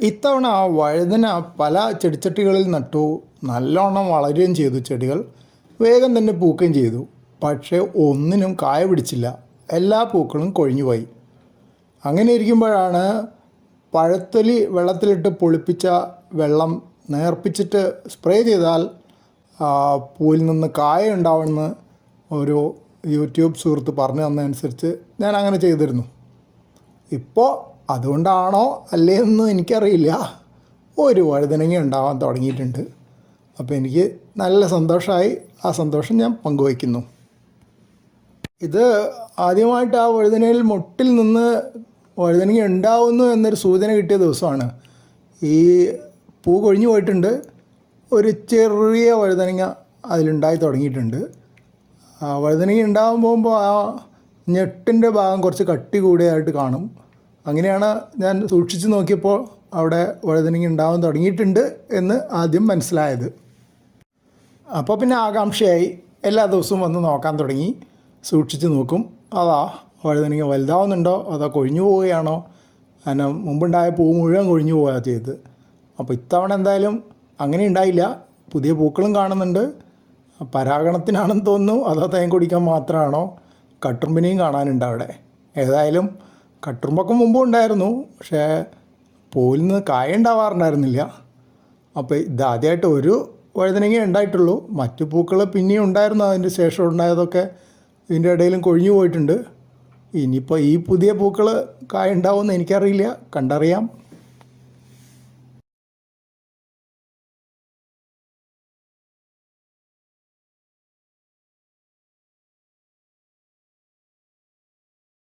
ഇത്തവണ വഴുതന പല ചെടിച്ചട്ടികളിൽ നട്ടു നല്ലോണം വളരുകയും ചെയ്തു ചെടികൾ. വേഗം തന്നെ പൂക്കുകയും ചെയ്തു. പക്ഷേ ഒന്നിനും കായ പിടിച്ചില്ല. എല്ലാ പൂക്കളും കൊഴിഞ്ഞുപോയി. അങ്ങനെ ഇരിക്കുമ്പോഴാണ് പഴത്തൊലി വെള്ളത്തിലിട്ട് പൊളിപ്പിച്ച വെള്ളം നേർപ്പിച്ചിട്ട് സ്പ്രേ ചെയ്താൽ പൂവിൽ നിന്ന് കായ ഉണ്ടാവുമെന്ന് ഒരു യൂട്യൂബ് സുഹൃത്ത് പറഞ്ഞു തന്നതനുസരിച്ച് ഞാൻ അങ്ങനെ ചെയ്തിരുന്നു. ഇപ്പോൾ അതുകൊണ്ടാണോ അല്ലേ എന്നും എനിക്കറിയില്ല. ഒരു വഴുതനങ്ങ ഉണ്ടാവാൻ തുടങ്ങിയിട്ടുണ്ട്. അപ്പോൾ എനിക്ക് നല്ല സന്തോഷമായി ആ സന്തോഷം ഞാൻ പങ്കുവയ്ക്കുന്നു. ഇത് ആദ്യമായിട്ട് ആ വഴുതനയിൽ മുട്ടിൽ നിന്ന് വഴുതനങ്ങ ഉണ്ടാവുന്നു എന്നൊരു സൂചന കിട്ടിയ ദിവസമാണ്. ഈ പൂ കൊഴിഞ്ഞു പോയിട്ടുണ്ട്. ഒരു ചെറിയ വഴുതനങ്ങ അതിലുണ്ടായി തുടങ്ങിയിട്ടുണ്ട്. ആ വഴുതനങ്ങ ഉണ്ടാകുമ്പോൾ ആ ഞെട്ടിന്റെ ഭാഗം കുറച്ച് കട്ടി കൂടിയതായിട്ട് കാണും. അങ്ങനെയാണ് ഞാൻ സൂക്ഷിച്ച് നോക്കിയപ്പോൾ അവിടെ വഴുതനങ്ങ ഉണ്ടാവാൻ തുടങ്ങിയിട്ടുണ്ട് എന്ന് ആദ്യം മനസ്സിലായത്. അപ്പോൾ പിന്നെ ആകാംക്ഷയായി എല്ലാ ദിവസവും വന്ന് നോക്കാൻ തുടങ്ങി. സൂക്ഷിച്ച് നോക്കും അതാ വഴുതനങ്ങ വലുതാവുന്നുണ്ടോ? അതോ കൊഴിഞ്ഞു പോവുകയാണോ? അങ്ങനെ മുമ്പുണ്ടായ പൂ മുഴുവൻ കൊഴിഞ്ഞു പോവുക ചെയ്ത് അപ്പോൾ ഇത്തവണ എന്തായാലും അങ്ങനെ ഉണ്ടായില്ല. പുതിയ പൂക്കളും കാണുന്നുണ്ട്. പരാഗണത്തിനാണെന്ന് തോന്നുന്നു. അതോ തേൻ കുടിക്കാൻ മാത്രമാണോ? കട്ടുറുമ്പിനെയും കാണാനുണ്ട് അവിടെ. ഏതായാലും കട്ടുറുമ്പൊക്കെ മുമ്പും ഉണ്ടായിരുന്നു പക്ഷേ പൂവിൽ നിന്ന് കായ ഉണ്ടാവാറുണ്ടായിരുന്നില്ല അപ്പോൾ ഇതാദ്യമായിട്ട് ഒരു വഴുതനങ്ങ ഉണ്ടായിട്ടുള്ളൂ. മറ്റു പൂക്കൾ പിന്നെയും ഉണ്ടായിരുന്നു. അതിന്റെ ശേഷം ഉണ്ടായതൊക്കെ ഇതിന്റെ ഇടയിലും കൊഴിഞ്ഞു പോയിട്ടുണ്ട്. ഇനിയിപ്പോൾ ഈ പുതിയ പൂക്കൾ കായ ഉണ്ടാവുമെന്ന് എനിക്കറിയില്ല. കണ്ടറിയാം.